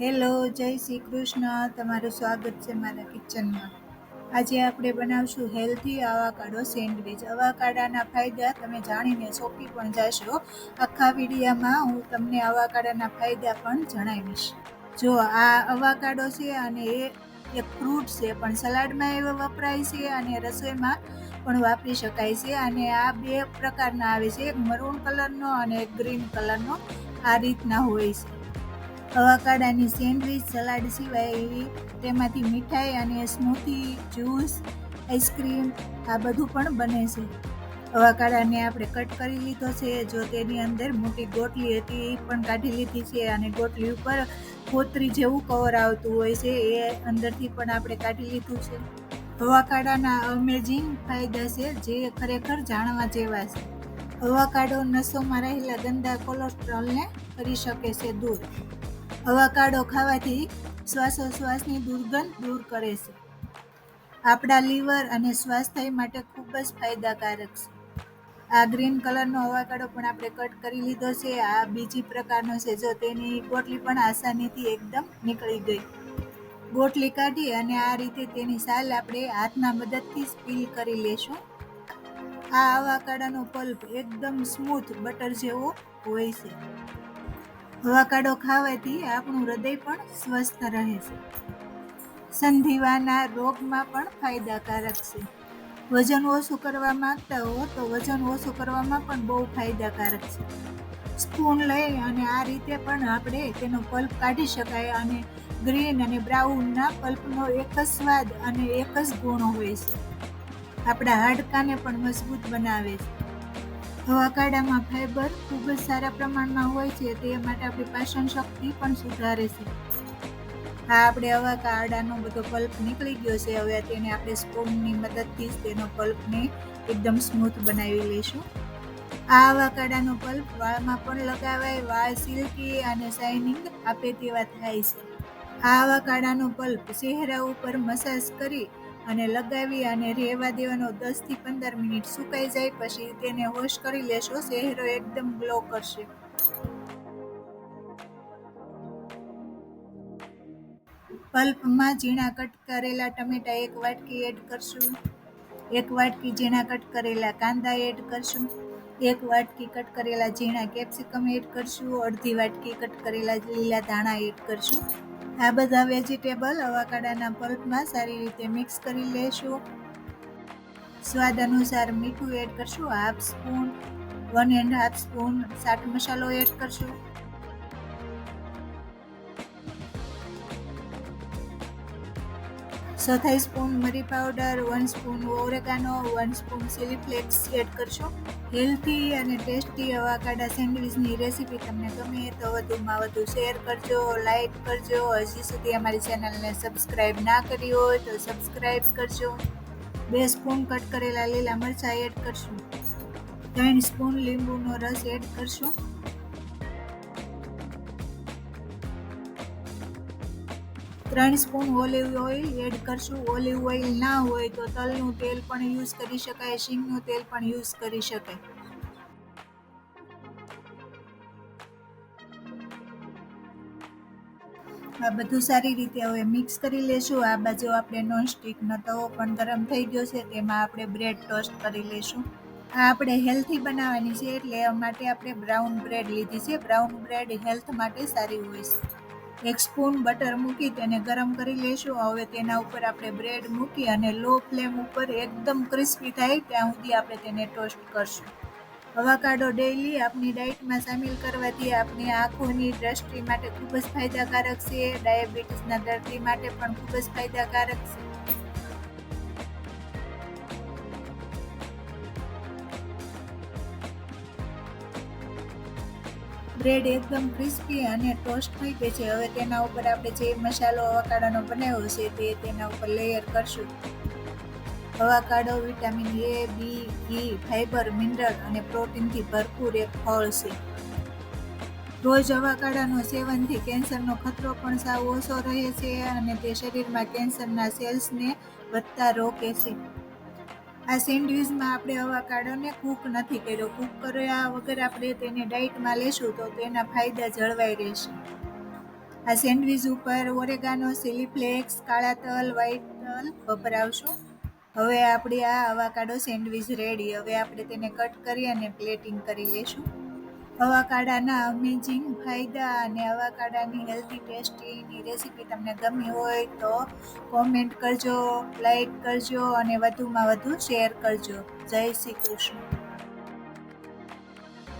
Hello, જય શ્રી કૃષ્ણ. તમારું સ્વાગત છે મારા કિચનમાં. આજે આપણે બનાવશું હેલ્ધી આવાકાડો સેન્ડવિચ. આવાકાડાના ફાયદા તમે જાણીને સોંપી પણ જશો. આખા વિડીયામાં હું તમને આવાકાડાના ફાયદા પણ જણાવીશ. જો આ અવાકાડો છે અને એ એક ફ્રૂટ છે, પણ સલાડમાં એવો વપરાય છે અને રસોઈમાં પણ વાપરી શકાય છે અને આ બે પ્રકારના આવે છે. એક મરૂન કલરનો અને એક ગ્રીન કલરનો. આ રીતના હોય છે. અવાકાડાની સેન્ડવિચ, સલાડ સિવાય તેમાંથી મીઠાઈ અને સ્મૂથી જ્યુસ, આઈસ્ક્રીમ, આ બધું પણ બને છે. અવાકાડાને આપણે કટ કરી લીધો છે. જો તેની અંદર મોટી ગોટલી હતી, એ પણ કાઢી લીધી છે અને ગોટલી ઉપર કોતરી જેવું કવર આવતું હોય છે, એ અંદરથી પણ આપણે કાઢી લીધું છે. અવાકાડાના અમેઝિંગ ફાયદા છે, જે ખરેખર જાણવા જેવા છે. અવાકાડો નસોમાં રહેલા ગંદા કોલેસ્ટ્રોલને કરી શકે છે દૂર. અવાકાડો ખાવાથી શ્વાસોશ્વાસની દુર્ગંધ દૂર કરે છે. આપણા લીવર અને સ્વાસ્થ્ય માટે ખૂબ જ ફાયદાકારક છે. આ ગ્રીન કલરનો અવાકાડો પણ આપણે કટ કરી લીધો છે. આ બીજી પ્રકારનો છે જો તેની ગોટલી પણ આસાનીથી એકદમ નીકળી ગઈ. ગોટલી કાઢી અને આ રીતે તેની સાલ આપણે હાથના મદદથી સ્પીલ કરી લેશું. આ અવાકાડાનો પલ્પ એકદમ સ્મૂથ બટર જેવો હોય છે. અવાકાડો ખાવાથી આપણું હૃદય પણ સ્વસ્થ રહે છે. સંધિવાના રોગમાં પણ ફાયદાકારક છે. વજન ઓછું કરવા માંગતા હો તો વજન ઓછું કરવામાં પણ બહુ ફાયદાકારક છે. સ્પૂન લઈ અને આ રીતે પણ આપણે તેનો પલ્પ કાઢી શકાય અને ગ્રીન અને બ્રાઉનના પલ્પનો એક જ સ્વાદ અને એક જ ગુણ હોય છે. આપણા હાડકાને પણ મજબૂત બનાવે છે. અવાકાડામાં ફાઈબર ખૂબ જ સારા પ્રમાણમાં હોય છે, તે માટે આપણી પાચન શક્તિ પણ સુધારે છે. આ આપણે અવાકાડાનો બધો પલ્પ નીકળી ગયો છે, હવે તેને આપણે સ્પૂનની મદદથી જ તેનો પલ્પને એકદમ સ્મૂથ બનાવી લઈશું. આ અવાકાડાનો પલ્પ વાળમાં પણ લગાવાય, વાળ સિલ્કી અને શાઇનિંગ આપે તેવા થાય છે. આ અવાકાડાનો પલ્પ ચહેરા ઉપર મસાજ કરી અને લગાવી અને રહેવા દેવાનો દસથી પંદર મિનિટ સુકાઈ જાય પછી તેને વોશ કરી લેશો, ચહેરો એકદમ ગ્લો કરશે. પલ્પમાં ઝીણા કટ કરેલા ટમેટા એક વાટકી એડ કરશું. એક વાટકી ઝીણા કટ કરેલા કાંદા એડ કરશું. એક વાટકી કટ કરેલા ઝીણા કેપ્સિકમ એડ કરશું. અડધી વાટકી કટ કરેલા લીલા ધાણા એડ કરશું. આ બધા વેજીટેબલ અવાકાડાના પલ્પમાં સારી રીતે મિક્સ કરી લેશું. સ્વાદ અનુસાર મીઠું એડ કરશું, half spoon one and half spoon chaat મસાલો એડ કરશું. ચોથાઈ સ્પૂન મરી powder one spoon oregano one spoon chilli flakes add કરશો. હેલ્થી અને ટેસ્ટી અવાકાડા સેન્ડવિચની રેસીપી તમને ગમે તો વધુમાં વધુ શેર કરજો લાઇક કરજો. હજી સુધી અમારી ચેનલને સબસ્ક્રાઈબ ના કરી હોય તો સબસ્ક્રાઈબ કરજો. બે સ્પૂન કટ કરેલા લીલા મરચાં એડ કરશું. ત્રણ સ્પૂન લીંબુનો રસ એડ કરશું. ત્રણ સ્પૂન ઓલિવ ઓઇલ એડ કરશું. ઓલિવ ઓઇલ ના હોય તો તલનું તેલ પણ યુઝ કરી શકાય, શીંગનું તેલ પણ યુઝ કરી શકાય. આ બધું સારી રીતે હવે મિક્સ કરી લેશું. આ બાજુ આપણે નોનસ્ટિકનો તવો પણ ગરમ થઈ ગયો છે, તેમાં આપણે બ્રેડ ટોસ્ટ કરી લેશું. આ આપણે હેલ્થી બનાવવાની છે, એટલે માટે આપણે બ્રાઉન બ્રેડ લીધી છે. બ્રાઉન બ્રેડ હેલ્થ માટે સારી હોય છે. એક સ્પૂન બટર મૂકી તેને ગરમ કરી લઈશું હવે તેના ઉપર આપણે બ્રેડ મૂકી અને લો ફ્લેમ ઉપર એકદમ ક્રિસ્પી થાય ત્યાં સુધી આપણે તેને ટોસ્ટ કરશું. અવાકાડો ડેઇલી આપની ડાયટમાં સામેલ કરવાથી આપની આંખોની દ્રષ્ટિ માટે ખૂબ જ ફાયદાકારક છે. ડાયાબિટીસના દર્દી માટે પણ ખૂબ જ ફાયદાકારક છે. બ્રેડ એકદમ ક્રિસ્પી અને ટોસ્ટ થઈ છે. હવે તેના ઉપર આપણે જે મસાલો અવાકાડાનો બનાવ્યો છે તે તેના ઉપર લેયર કરશું. Avocado vitamin A B E fibre mineral અને પ્રોટીનથી ભરપૂર એક ફળ છે. રોજ અવાકાડાનો સેવનથી કેન્સરનો ખતરો પણ સાવ ઓછો રહે છે અને તે શરીરમાં કેન્સરના સેલ્સને વધતા રોકે છે. આ સેન્ડવિચમાં આપણે અવાકાડોને કૂક નથી કર્યો. કૂક કર્યા વગર આપણે તેને ડાયટમાં લેશું તો તેના ફાયદા જળવાઈ રહેશે. આ સેન્ડવિચ ઉપર ઓરેગાનો ચીલી ફ્લેક્સ કાળા તલ, વ્હાઈટ તલ વપરાવશું. હવે આપણી આ અવાકાડો સેન્ડવિચ રેડી. હવે આપણે તેને કટ કરી અને પ્લેટિંગ કરી લેશું. અવાકાડાના અમેઝિંગ ફાયદા અને અવાકાડાની હેલ્ધી ટેસ્ટીની રેસીપી તમને ગમી હોય તો કોમેન્ટ કરજો લાઈક કરજો અને વધુમાં વધુ શેર કરજો. જય શ્રી કૃષ્ણ.